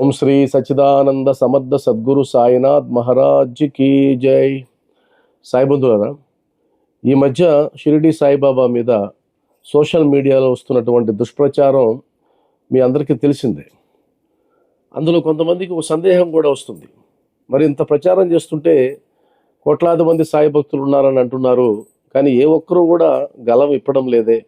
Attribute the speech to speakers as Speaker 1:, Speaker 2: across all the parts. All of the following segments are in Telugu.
Speaker 1: ఓం శ్రీ సచ్చిదానంద సమర్థ సద్గురు సాయినాథ్ మహారాజ్ కీ జై. సాయి ఈ మధ్య షిరిడి సాయిబాబా మీద సోషల్ మీడియాలో వస్తున్నటువంటి దుష్ప్రచారం మీ అందరికీ తెలిసిందే. అందులో కొంతమందికి ఒక సందేహం కూడా వస్తుంది. మరి ఇంత ప్రచారం చేస్తుంటే కోట్లాది మంది సాయి భక్తులు ఉన్నారని అంటున్నారు. కానీ ఏ ఒక్కరూ కూడా గలం ఇప్పడం లేదే.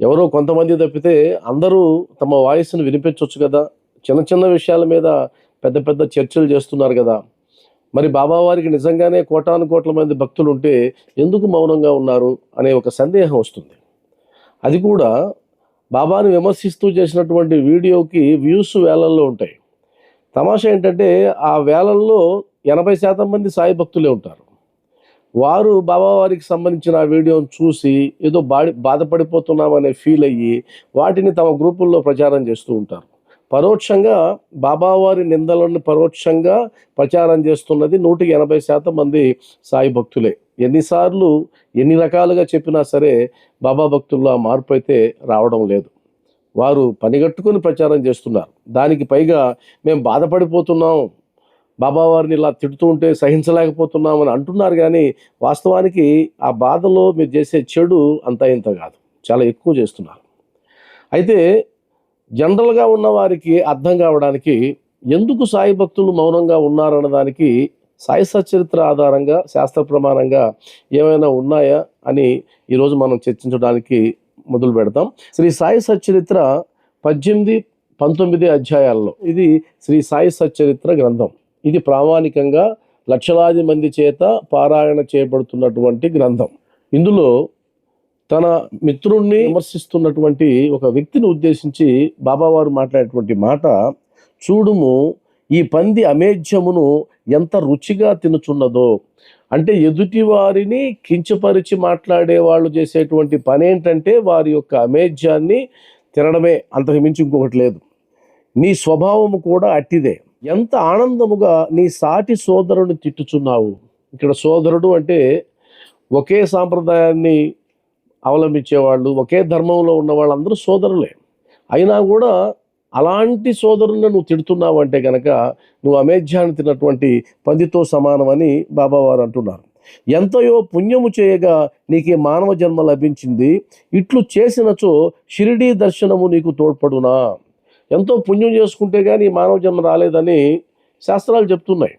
Speaker 1: ఎవరో కొంతమంది తప్పితే అందరూ తమ వాయిస్ను వినిపించవచ్చు కదా. చిన్న చిన్న విషయాల మీద పెద్ద పెద్ద చర్చలు చేస్తున్నారు కదా. మరి బాబావారికి నిజంగానే కోటాను కోట్ల మంది భక్తులు ఉంటే ఎందుకు మౌనంగా ఉన్నారు అనే ఒక సందేహం వస్తుంది. అది కూడా బాబాను విమర్శిస్తూ చేసినటువంటి వీడియోకి వ్యూస్ వేలల్లో ఉంటాయి. తమాషా ఏంటంటే ఆ వేలల్లో ఎనభై శాతం మంది సాయి భక్తులే ఉంటారు. వారు బాబావారికి సంబంధించిన ఆ వీడియోను చూసి ఏదో బాడి బాధపడిపోతున్నామనే ఫీల్ అయ్యి వాటిని తమ గ్రూపుల్లో ప్రచారం చేస్తూ ఉంటారు. పరోక్షంగా బాబావారి నిందలను పరోక్షంగా ప్రచారం చేస్తున్నది నూటికి ఎనభై శాతం మంది సాయి భక్తులే. ఎన్నిసార్లు ఎన్ని రకాలుగా చెప్పినా సరే బాబా భక్తుల్లో ఆ మార్పు అయితే రావడం లేదు. వారు పనిగట్టుకుని ప్రచారం చేస్తున్నారు. దానికి పైగా మేము బాధపడిపోతున్నాం. బాబావారిని ఇలా తిడుతూ ఉంటే సహించలేకపోతున్నామని అంటున్నారు కానీ వాస్తవానికి ఆ బాధలో మీరు చేసే చెడు అంత ఇంత కాదు. చాలా ఎక్కువ చేస్తున్నారు. అయితే జనరల్గా ఉన్న వారికి అర్థం కావడానికి ఎందుకు సాయి భక్తులు మౌనంగా ఉన్నారన్న దానికి సాయి సచరిత్ర ఆధారంగా శాస్త్ర ప్రమాణంగా ఏమైనా ఉన్నాయా అని ఈరోజు మనం చర్చించడానికి మొదలు పెడతాం. శ్రీ సాయి సచరిత్ర పద్దెనిమిది పంతొమ్మిది అధ్యాయాల్లో ఇది శ్రీ సాయి సచరిత్ర గ్రంథం. ఇది ప్రామాణికంగా లక్షలాది మంది చేత పారాయణ చేయబడుతున్నటువంటి గ్రంథం. ఇందులో తన మిత్రుణ్ణి విమర్శిస్తున్నటువంటి ఒక వ్యక్తిని ఉద్దేశించి బాబావారు మాట్లాడేటువంటి మాట చూడుము ఈ పంది అమేధ్యమును ఎంత రుచిగా తినుచున్నదో. అంటే ఎదుటి వారిని కించపరిచి మాట్లాడే వాళ్ళు చేసేటువంటి పని ఏంటంటే వారి యొక్క అమేధ్యాన్ని తినడమే అంతకు మించి ఇంకొకటి లేదు. నీ స్వభావము కూడా అట్టిదే. ఎంత ఆనందముగా నీ సాటి సోదరుని తిట్టుచున్నావు. ఇక్కడ సోదరుడు అంటే ఒకే సాంప్రదాయాన్ని అవలంబించేవాళ్ళు ఒకే ధర్మంలో ఉన్న వాళ్ళందరూ సోదరులే. అయినా కూడా అలాంటి సోదరుని నువ్వు తిడుతున్నావు అంటే కనుక నువ్వు అమేధ్యాన్ని తిన్నటువంటి పందితో సమానమని బాబావారు అంటున్నారు. ఎంతయో పుణ్యము చేయగా నీకు మానవ జన్మ లభించింది. ఇట్లు చేసినచో షిరిడీ దర్శనము నీకు తోడ్పడునా? ఎంతో పుణ్యం చేసుకుంటే కానీ మానవ జన్మ రాలేదని శాస్త్రాలు చెప్తున్నాయి.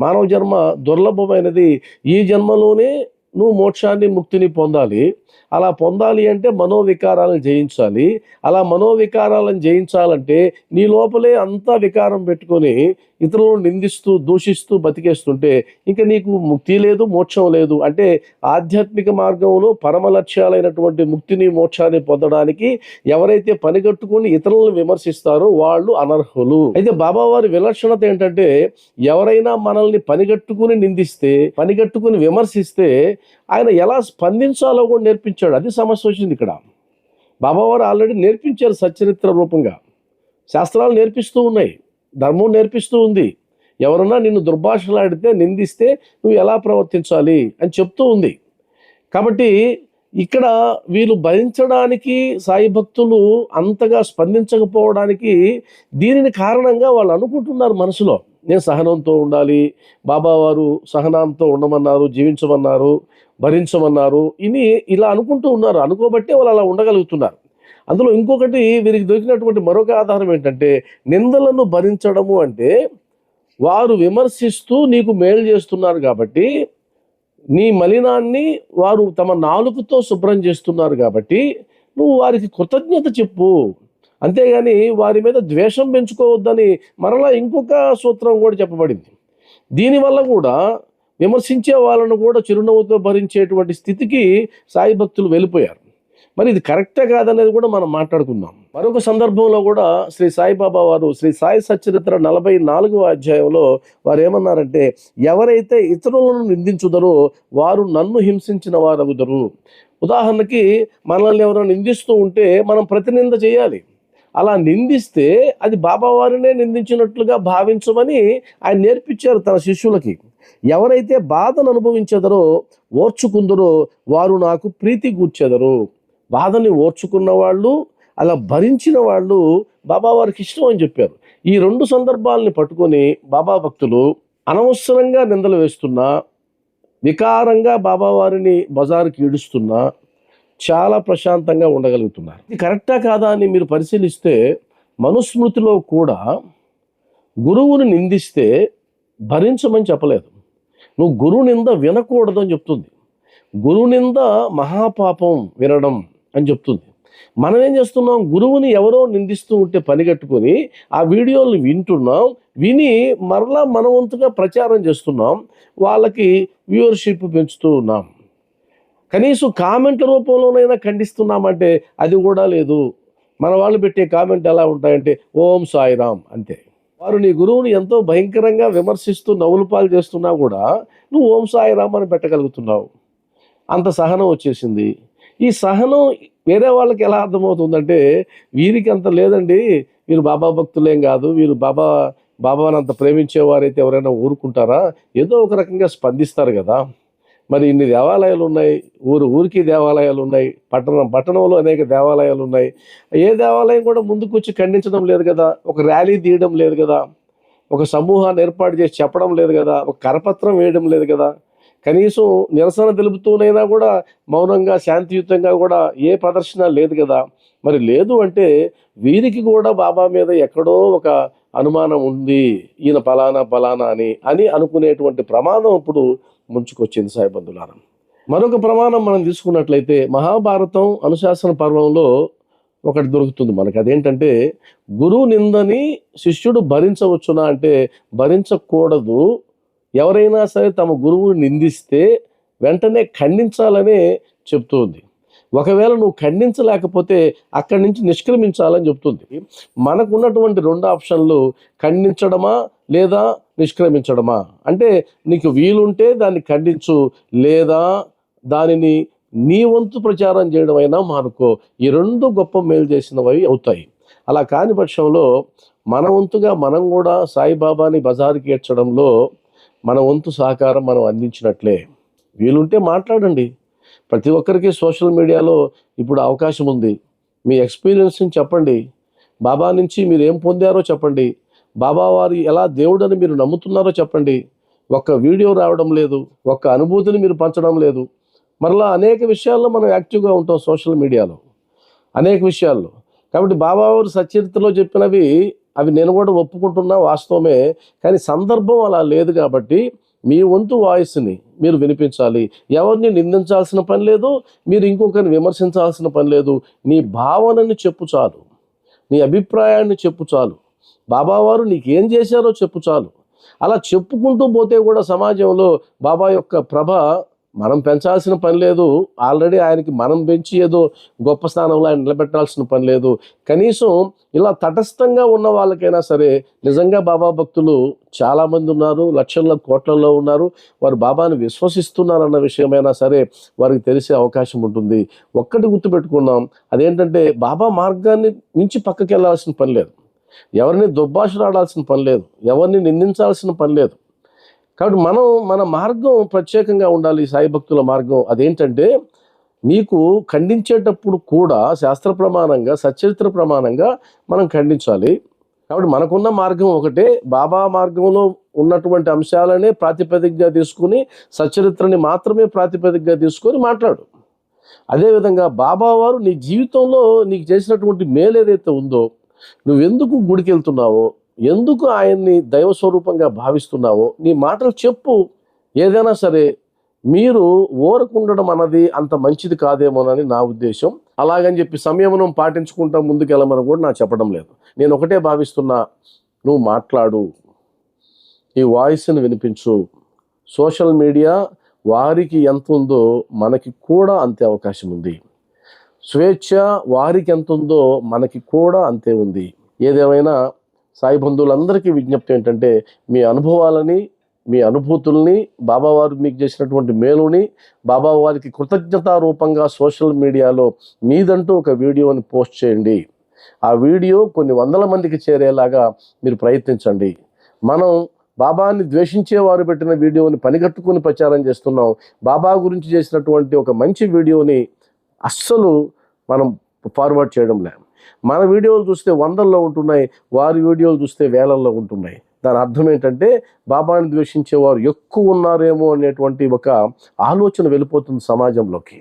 Speaker 1: మానవ జన్మ దుర్లభమైనది. ఈ జన్మలోనే నువ్వు మోక్షాన్ని ముక్తిని పొందాలి. అలా పొందాలి అంటే మనోవికారాలను జయించాలి. అలా మనోవికారాలను జయించాలంటే నీ లోపలే అంతా వికారం పెట్టుకొని ఇతరులను నిందిస్తూ దూషిస్తూ బతికేస్తుంటే ఇంకా నీకు ముక్తి లేదు మోక్షం లేదు. అంటే ఆధ్యాత్మిక మార్గంలో పరమ లక్ష్యాలైనటువంటి ముక్తిని మోక్షాన్ని పొందడానికి ఎవరైతే పనిగట్టుకొని ఇతరులను విమర్శిస్తారో వాళ్ళు అనర్హులు. అయితే బాబావారి విలక్షణత ఏంటంటే ఎవరైనా మనల్ని పనిగట్టుకుని నిందిస్తే పనిగట్టుకుని విమర్శిస్తే ఆయన ఎలా స్పందించాలో కూడా నేర్పించాడు. అది సమస్య వచ్చింది ఇక్కడ. బాబావారు ఆల్రెడీ నేర్పించారు సచ్చరిత్ర రూపంగా. శాస్త్రాలు నేర్పిస్తూ ఉన్నాయి. ధర్మం నేర్పిస్తూ ఉంది. ఎవరన్నా నిన్ను దుర్భాషలాడితే నిందిస్తే నువ్వు ఎలా ప్రవర్తించాలి అని చెప్తూ ఉంది. కాబట్టి ఇక్కడ వీళ్ళు భరించడానికి సాయి భక్తులు అంతగా స్పందించకపోవడానికి దీనిని కారణంగా వాళ్ళు అనుకుంటున్నారు మనసులో. నేను సహనంతో ఉండాలి బాబావారు సహనంతో ఉండమన్నారు జీవించమన్నారు భరించమన్నారు ఇని ఇలా అనుకుంటూ ఉన్నారు అనుకోబట్టే వాళ్ళు అలా ఉండగలుగుతున్నారు. అందులో ఇంకొకటి వీరికి దొరికినటువంటి మరొక ఆధారం ఏంటంటే నిందలను భరించడము అంటే వారు విమర్శిస్తూ నీకు మేలు చేస్తున్నారు కాబట్టి నీ మలినాన్ని వారు తమ నాలుకతో శుభ్రం చేస్తున్నారు కాబట్టి నువ్వు వారికి కృతజ్ఞత చెప్పు. అంతేగాని వారి మీద ద్వేషం పెంచుకోవద్దని మరలా ఇంకొక సూత్రం కూడా చెప్పబడింది. దీనివల్ల కూడా విమర్శించే వాళ్ళను కూడా చిరునవ్వుతో భరించేటువంటి స్థితికి సాయి భక్తులు వెళ్ళిపోయారు. మరి ఇది కరెక్టే కాదనేది కూడా మనం మాట్లాడుకుందాం. మరొక సందర్భంలో కూడా శ్రీ సాయిబాబా వారు శ్రీ సాయి సచరిత్ర నలభై నాలుగవ అధ్యాయంలో వారు ఏమన్నారంటే ఎవరైతే ఇతరులను నిందించుదరో వారు నన్ను హింసించిన వారగుదరు. ఉదాహరణకి మనల్ని ఎవరైనా నిందిస్తూ ఉంటే మనం ప్రతినింద చేయాలి. అలా నిందిస్తే అది బాబావారినే నిందించినట్లుగా భావించమని ఆయన నేర్పించారు తన శిష్యులకి. ఎవరైతే బాధను అనుభవించెదరో ఓర్చుకుందరో వారు నాకు ప్రీతి కూర్చెదరు బాధని ఓర్చుకున్న వాళ్ళు అలా భరించిన వాళ్ళు బాబావారికి ఇష్టం అని చెప్పారు. ఈ రెండు సందర్భాలని పట్టుకొని బాబా భక్తులు అనవసరంగా నిందలు వేస్తున్నా వికారంగా బాబావారిని బజారుకి ఈడుస్తున్నా చాలా ప్రశాంతంగా ఉండగలుగుతున్నారు. ఇది కరెక్టా కాదా అని మీరు పరిశీలిస్తే మనుస్మృతిలో కూడా గురువుని నిందిస్తే భరించమని చెప్పలేదు. నువ్వు గురువు నింద వినకూడదు అని చెప్తుంది. గురువు నింద మహాపాపం వినడం అని చెప్తుంది. మనం ఏం చేస్తున్నాం? గురువుని ఎవరో నిందిస్తూ ఉంటే పనిగట్టుకొని ఆ వీడియోలు వింటున్నాం విని మరలా మనవంతుగా ప్రచారం చేస్తున్నాం వాళ్ళకి వ్యూవర్షిప్ పెంచుతూ ఉన్నాం. కనీసం కామెంట్ల రూపంలోనైనా ఖండిస్తున్నామంటే అది కూడా లేదు. మన వాళ్ళు పెట్టే కామెంట్ ఎలా ఉంటాయంటే ఓం సాయిరామ్ అంతే. వారు నీ గురువుని ఎంతో భయంకరంగా విమర్శిస్తూ నవ్వులు పాలు చేస్తున్నా కూడా నువ్వు ఓం సాయిరామ్ అని పెట్టగలుగుతున్నావు. అంత సహనం వచ్చేసింది. ఈ సహనం వేరే వాళ్ళకి ఎలా అర్థమవుతుందంటే వీరికి అంత లేదండి. వీరు బాబా భక్తులేం కాదు. వీరు బాబా బాబాని అంత ప్రేమించేవారైతే ఎవరైనా ఊరుకుంటారా? ఏదో ఒక రకంగా స్పందిస్తారు కదా. మరి ఇన్ని దేవాలయాలు ఉన్నాయి ఊరు ఊరికి దేవాలయాలు ఉన్నాయి పట్టణం పట్టణంలో అనేక దేవాలయాలు ఉన్నాయి ఏ దేవాలయం కూడా ముందుకు వచ్చి ఖండించడం లేదు కదా? ఒక ర్యాలీ తీయడం లేదు కదా? ఒక సమూహాన్ని ఏర్పాటు చేసి చెప్పడం లేదు కదా? ఒక కరపత్రం వేయడం లేదు కదా? కనీసం నిరసన తెలుపుతూనైనా కూడా మౌనంగా శాంతియుతంగా కూడా ఏ ప్రదర్శన లేదు కదా? మరి లేదు అంటే వీరికి కూడా బాబా మీద ఎక్కడో ఒక అనుమానం ఉంది. ఈయన ఫలానా ఫలానా అని అని అనుకునేటువంటి ప్రమాదం ఇప్పుడు ముంచుకొచ్చింది సాయిబంధులారం మరొక ప్రమాణం మనం తీసుకున్నట్లయితే మహాభారతం అనుశాసన పర్వంలో ఒకటి దొరుకుతుంది మనకి. అదేంటంటే గురువు నిందని శిష్యుడు భరించవచ్చునా అంటే భరించకూడదు. ఎవరైనా సరే తమ గురువుని నిందిస్తే వెంటనే ఖండించాలనే చెప్తుంది. ఒకవేళ నువ్వు ఖండించలేకపోతే అక్కడి నుంచి నిష్క్రమించాలని చెప్తుంది. మనకున్నటువంటి రెండు ఆప్షన్లు ఖండించడమా లేదా నిష్క్రమించడమా? అంటే నీకు వీలుంటే దాన్ని ఖండించు లేదా దానిని నీ వంతు ప్రచారం చేయడం అయినా మానుకో. ఈ రెండు గొప్ప మేలు చేసినవి అవుతాయి. అలా కాని పక్షంలో మన వంతుగా మనం కూడా సాయిబాబాని బజారుకి ఏడ్చడంలో మన వంతు సహకారం మనం అందించినట్లే. వీలుంటే మాట్లాడండి. ప్రతి ఒక్కరికి సోషల్ మీడియాలో ఇప్పుడు అవకాశం ఉంది. మీ ఎక్స్పీరియన్స్ని చెప్పండి. బాబా నుంచి మీరు ఏం పొందారో చెప్పండి. బాబా వారు ఎలా దేవుడని మీరు నమ్ముతున్నారో చెప్పండి. ఒక్క వీడియో రావడం లేదు. ఒక్క అనుభూతిని మీరు పంచడం లేదు. మరలా అనేక విషయాల్లో మనం యాక్టివ్గా ఉంటాం సోషల్ మీడియాలో. అనేక విషయాల్లో. కాబట్టి బాబా వారు సచరిత్రలో చెప్పినవి అవి నేను కూడా ఒప్పుకుంటున్నా వాస్తవమే. కానీ సందర్భం అలా లేదు కాబట్టి మీ వంతు వాయిస్ని మీరు వినిపించాలి. ఎవరిని నిందించాల్సిన పని లేదు మీరు ఇంకొకరిని విమర్శించాల్సిన పని లేదు. నీ భావనని చెప్పు చాలు. నీ అభిప్రాయాన్ని చెప్పు చాలు. బాబావారు నీకేం చేశారో చెప్పు చాలు. అలా చెప్పుకుంటూ పోతే కూడా సమాజంలో బాబా యొక్క ప్రభ మనం పెంచాల్సిన పని లేదు. ఆల్రెడీ ఆయనకి మనం పెంచి ఏదో గొప్ప స్థానంలో ఆయన నిలబెట్టాల్సిన పని లేదు. కనీసం ఇలా తటస్థంగా ఉన్న వాళ్ళకైనా సరే నిజంగా బాబా భక్తులు చాలామంది ఉన్నారు. లక్షల కోట్లలో ఉన్నారు. వారు బాబాని విశ్వసిస్తున్నారన్న విషయమైనా సరే వారికి తెలిసే అవకాశం ఉంటుంది. ఒక్కటి గుర్తుపెట్టుకున్నాం అదేంటంటే బాబా మార్గాన్ని మించి పక్కకి వెళ్ళాల్సిన పని లేదు. ఎవరిని దుబ్బాషలాడాల్సిన పని లేదు. ఎవరిని నిందించాల్సిన పని లేదు. కాబట్టి మనం మన మార్గం ప్రత్యేకంగా ఉండాలి సాయి భక్తుల మార్గం. అదేంటంటే నీకు ఖండించేటప్పుడు కూడా శాస్త్ర ప్రమాణంగా సచరిత్ర ప్రమాణంగా మనం ఖండించాలి. కాబట్టి మనకున్న మార్గం ఒకటే బాబా మార్గంలో ఉన్నటువంటి అంశాలనే ప్రాతిపదికగా తీసుకుని సచరిత్రని మాత్రమే ప్రాతిపదికగా తీసుకొని మాట్లాడు. అదేవిధంగా బాబా వారు నీ జీవితంలో నీకు చేసినటువంటి మేలు ఏదైతే ఉందో నువ్వెందుకు గుడికి వెళ్తున్నావో ఎందుకు ఆయన్ని దైవ స్వరూపంగా భావిస్తున్నావో నీ మాటలు చెప్పు. ఏదైనా సరే మీరు ఓరకుండడం అన్నది అంత మంచిది కాదేమోనని నా ఉద్దేశం. అలాగని చెప్పి సంయమనం పాటించుకుంటా ముందుకెళ్ళమని కూడా నాకు చెప్పడం లేదు. నేను ఒకటే భావిస్తున్నా నువ్వు మాట్లాడు. ఈ వాయిస్ని వినిపించు. సోషల్ మీడియా వారికి ఎంత ఉందో మనకి కూడా అంతే అవకాశం ఉంది. స్వేచ్ఛ వారికి ఎంత ఉందో మనకి కూడా అంతే ఉంది. ఏదేమైనా సాయి బంధువులందరికీ విజ్ఞప్తి ఏంటంటే మీ అనుభవాలని మీ అనుభూతుల్ని బాబావారు మీకు చేసినటువంటి మేలుని బాబావారికి కృతజ్ఞతారూపంగా సోషల్ మీడియాలో మీదంటూ ఒక వీడియోని పోస్ట్ చేయండి. ఆ వీడియో కొన్ని వందల మందికి చేరేలాగా మీరు ప్రయత్నించండి. మనం బాబాని ద్వేషించేవారు పెట్టిన వీడియోని పనిగట్టుకుని ప్రచారం చేస్తున్నాం. బాబా గురించి చేసినటువంటి ఒక మంచి వీడియోని అస్సలు మనం ఫార్వర్డ్ చేయడం లేదు. మన వీడియోలు చూస్తే వందల్లో ఉంటున్నాయి వారి వీడియోలు చూస్తే వేలల్లో ఉంటున్నాయి. దాని అర్థం ఏంటంటే బాబాని ద్వేషించేవారు ఎక్కువ ఉన్నారేమో అనేటువంటి ఒక ఆలోచన వెళ్ళిపోతుంది సమాజంలోకి.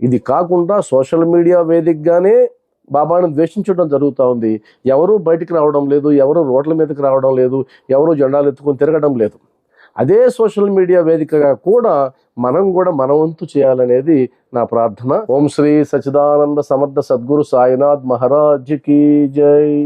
Speaker 1: ఇది కాకుండా సోషల్ మీడియా వేదికగానే బాబాను ద్వేషించడం జరుగుతూ ఉంది. ఎవరూ బయటికి రావడం లేదు ఎవరు రోడ్ల మీదకి రావడం లేదు ఎవరు జెండాలు ఎత్తుకొని తిరగడం లేదు. అదే సోషల్ మీడియా వేదికగా కూడా మనం కూడా మన వంతు చేయాలనేది నా ప్రార్థన. ఓం శ్రీ సచిదానంద సమర్థ సద్గురు సాయినాథ్ మహారాజ్ కీ జై.